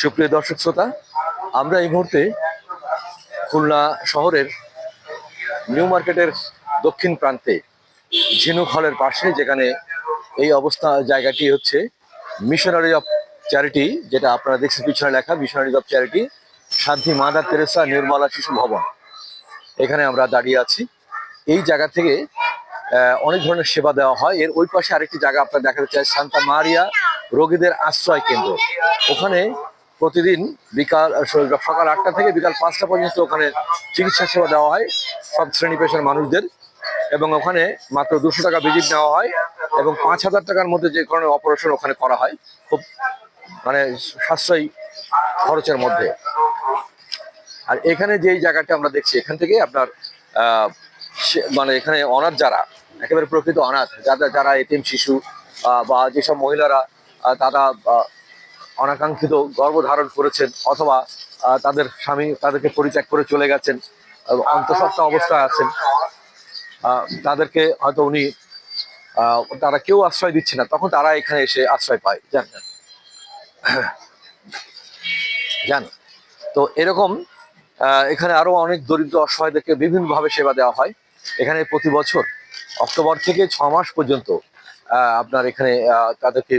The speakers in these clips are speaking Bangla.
সুপ্রিয় দর্শক শ্রোতা, আমরা এই মুহূর্তে খুলনা শহরের নিউ মার্কেটের দক্ষিণ প্রান্তে ঝিনুক হলের পাশে, যেখানে এই অবস্থা জায়গাটি হচ্ছে মিশনারি অফ চ্যারিটি যেটা আপনারা দেখছেন পিছনে লেখা missionary of charity Shanti Mother Teresa Nirmala Shishu Bhavan. এখানে আমরা দাঁড়িয়ে আছি। এই জায়গা থেকে অনেক ধরনের সেবা দেওয়া হয়। এর ওই পাশে আরেকটি জায়গা আপনারা দেখাতে চাই, সান্তা মারিয়া রোগীদের আশ্রয় কেন্দ্র। ওখানে প্রতিদিন বিকাল সকাল আটটা থেকে বিকাল পাঁচটা পর্যন্ত ওখানে চিকিৎসা সেবা দেওয়া হয় সব শ্রেণি পেশার মানুষদের এবং ওখানে মাত্র দুশো টাকা ভিজিট নেওয়া হয় এবং পাঁচ হাজার টাকার মধ্যে যে ধরনের অপারেশন ওখানে করা হয়, খুব মানে সাশ্রয়ী খরচের মধ্যে। আর এখানে যে জায়গাটা আমরা দেখছি, এখান থেকে আপনার মানে এখানে অনাথ যারা, একেবারে প্রকৃত অনাথ যারা যারা এটিএম শিশু বা যেসব মহিলারা তারা অনাকাঙ্ক্ষিত গর্ভধারণ করেছেন অথবা তাদের স্বামী তাদেরকে পরিত্যাগ করে চলে গেছেন অন্তঃসত্ত্বা অবস্থায় আছেন। তাদেরকে হয়তো উনি তারা কেউ আশ্রয় দিচ্ছে না, তখন তারা এখানে এসে আশ্রয় পায়। জানেন জান। তো এরকম এখানে আরও অনেক দরিদ্র অসহায়দেরকে বিভিন্নভাবে সেবা দেওয়া হয়। এখানে প্রতি বছর অক্টোবর থেকে ছ মাস পর্যন্ত আপনার এখানে তাদেরকে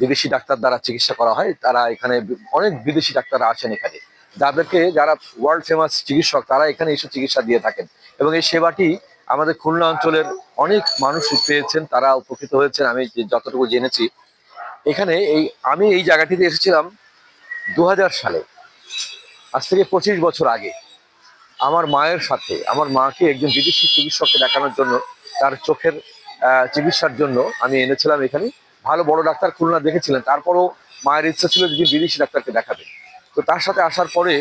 বিদেশি ডাক্তার দ্বারা চিকিৎসা করা হয়, তারা এখানে অনেক বিদেশি ডাক্তাররা আছেন এখানে। যাদেরকে যারা ওয়ার্ল্ড ফেমাস চিকিৎসক, তারা এখানে এসে চিকিৎসা দিয়ে থাকেন। এবং এই সেবাটি আমাদের খুলনা অঞ্চলের অনেক মানুষ পেয়েছেন, তারা উপকৃত হয়েছেন, আমি যতটুকু জেনেছি। এখানে এই, আমি এই জায়গাটিতে এসেছিলাম দু হাজার সালে। আজ থেকে পঁচিশ বছর আগে। আমার মায়ের সাথে, আমার মাকে একজন বিদেশি চিকিৎসককে দেখানোর জন্য, তার চোখের চিকিৎসার জন্য আমি এনেছিলাম এখানে। ভালো বড় ডাক্তার খুলনা দেখেছিলেন। তারপরও মায়ের ইচ্ছা ছিল যে বিদেশি ডাক্তারকে দেখাবে তো তার সাথে আসার পরে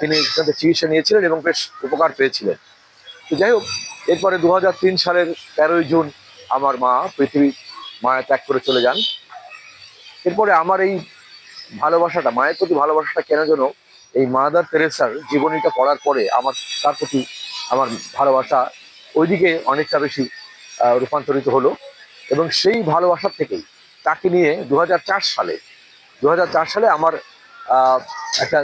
তিনি এখানে চিকিৎসা নিয়েছিলেন এবং বেশ উপকার পেয়েছিলেন। তো যাই হোক, এরপরে দু হাজার তিন সালের তেরোই জুন আমার মা পৃথিবী মায়া ত্যাগ করে চলে যান। এরপরে আমার এই ভালোবাসাটা, মায়ের প্রতি ভালোবাসাটা কেন যেন এই মাদার তেরেসার জীবনীটা পড়ার পরে আমার, তার প্রতি আমার ভালোবাসা ওইদিকে অনেকটা বেশি রূপান্তরিত হলো। এবং সেই ভালোবাসা থেকেই তাকে নিয়ে দু হাজার চার সালে দু হাজার চার সালে আমার একটা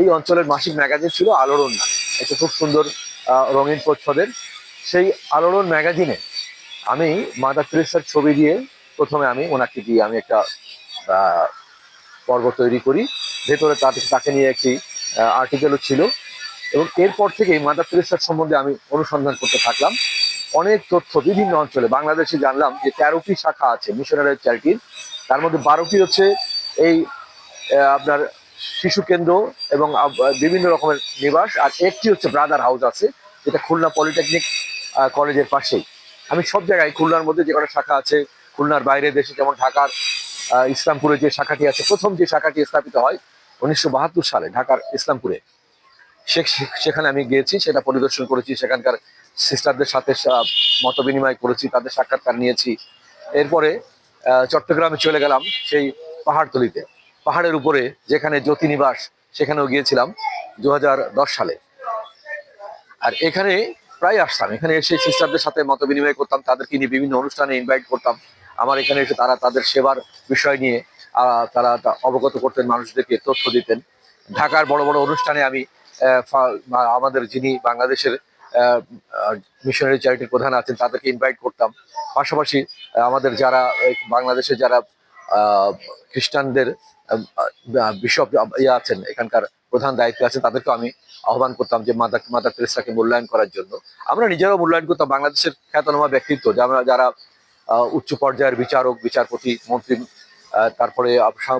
এই অঞ্চলের মাসিক ম্যাগাজিন ছিল আলোড়ন না একটা খুব সুন্দর রঙিন প্রচ্ছদের। সেই আলোড়ন ম্যাগাজিনে আমি মাদার তেরেসার ছবি দিয়ে প্রথমে আমি ওনাকে দিয়ে আমি একটা পর্ব তৈরি করি। ভেতরে তাকে নিয়ে একটি আর্টিকেলও ছিল। এবং এরপর থেকেই মাদার তেরেসার সম্বন্ধে আমি অনুসন্ধান করতে থাকলাম। অনেক তথ্য বিভিন্ন অঞ্চলে, বাংলাদেশে জানলাম যে তেরোটি শাখা আছে মিশনারি চ্যারিটির। তার মধ্যে বারোটি হচ্ছে এই আপনার শিশু কেন্দ্র এবং বিভিন্ন রকমের নিবাস, আর একটি হচ্ছে ব্রাদার হাউস আছে, যেটা খুলনা পলিটেকনিক কলেজের পাশেই। আমি সব জায়গায়, খুলনার মধ্যে যে কটা শাখা আছে, খুলনার বাইরে দেশে যেমন ঢাকার ইসলামপুরে যে শাখাটি আছে, প্রথম যে শাখাটি স্থাপিত হয় উনিশশো বাহাত্তর সালে ঢাকার ইসলামপুরে। সেখানে আমি গিয়েছি, সেটা পরিদর্শন করেছি, সেখানকার সিস্টারদের সাথে মত বিনিময় করেছি, তাদের সাক্ষাৎকার নিয়েছি। এরপরে চট্টগ্রামে চলে গেলাম সেই পাহাড়তলিতে। পাহাড়ের উপরে যেখানে জ্যোতি নিবাস সেখানেও গিয়েছিলাম দুই হাজার দশ সালে। আর এখানে প্রায় আসতাম। এখানে এসে সিস্টারদের সাথে মত বিনিময় করতাম, তাদেরকে নিয়ে বিভিন্ন অনুষ্ঠানে ইনভাইট করতাম। আমার এখানে এসে তারা তাদের সেবার বিষয় নিয়ে তারা অবগত করতেন, মানুষদেরকে তথ্য দিতেন। ঢাকার বড় বড় অনুষ্ঠানে আমি আমাদের যিনি বাংলাদেশের মিশনারি চ্যারিটির প্রধান আছেন, তাদেরকে ইনভাইট করতাম। পাশাপাশি আমাদের যারা বাংলাদেশে যারা খ্রিস্টানদের বিশপ ইয়ে আছেন, এখানকার প্রধান দায়িত্বে আছেন তাদেরকে আমি আহ্বান করতাম যে মাদার মাদার তেরেসাকে মূল্যায়ন করার জন্য। আমরা নিজেরাও মূল্যায়ন করতাম, বাংলাদেশের খ্যাতনামা ব্যক্তিত্ব যারা যারা উচ্চ পর্যায়ের বিচারক, বিচারপতি, মন্ত্রী তারপরে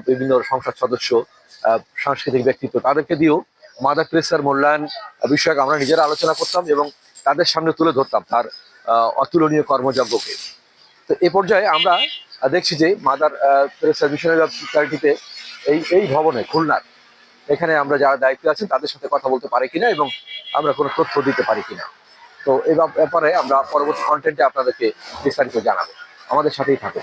বিভিন্ন সংসদ সদস্য সাংস্কৃতিক ব্যক্তিত্ব, তাদেরকে দিয়েও মাদার তেরেসার মূল্যায়ন বিষয়ক আমরা নিজেরা আলোচনা করতাম এবং তাদের সামনে তুলে ধরতাম তার অতুলনীয় কর্মযজ্ঞকে। তো এ পর্যায়ে আমরা দেখছি যে মাদার তেরেসা মিশনারি চ্যারিটিতে এই এই ভবনে, খুলনার, এখানে আমরা যারা দায়িত্বে আছেন তাদের সাথে কথা বলতে পারি কিনা এবং আমরা কোনো তথ্য দিতে পারি কিনা। তো ব্যাপ- ব্যাপারে আমরা পরবর্তী কন্টেন্টে আপনাদেরকে বিস্তারিত জানাব। আমাদের সাথেই থাকুন।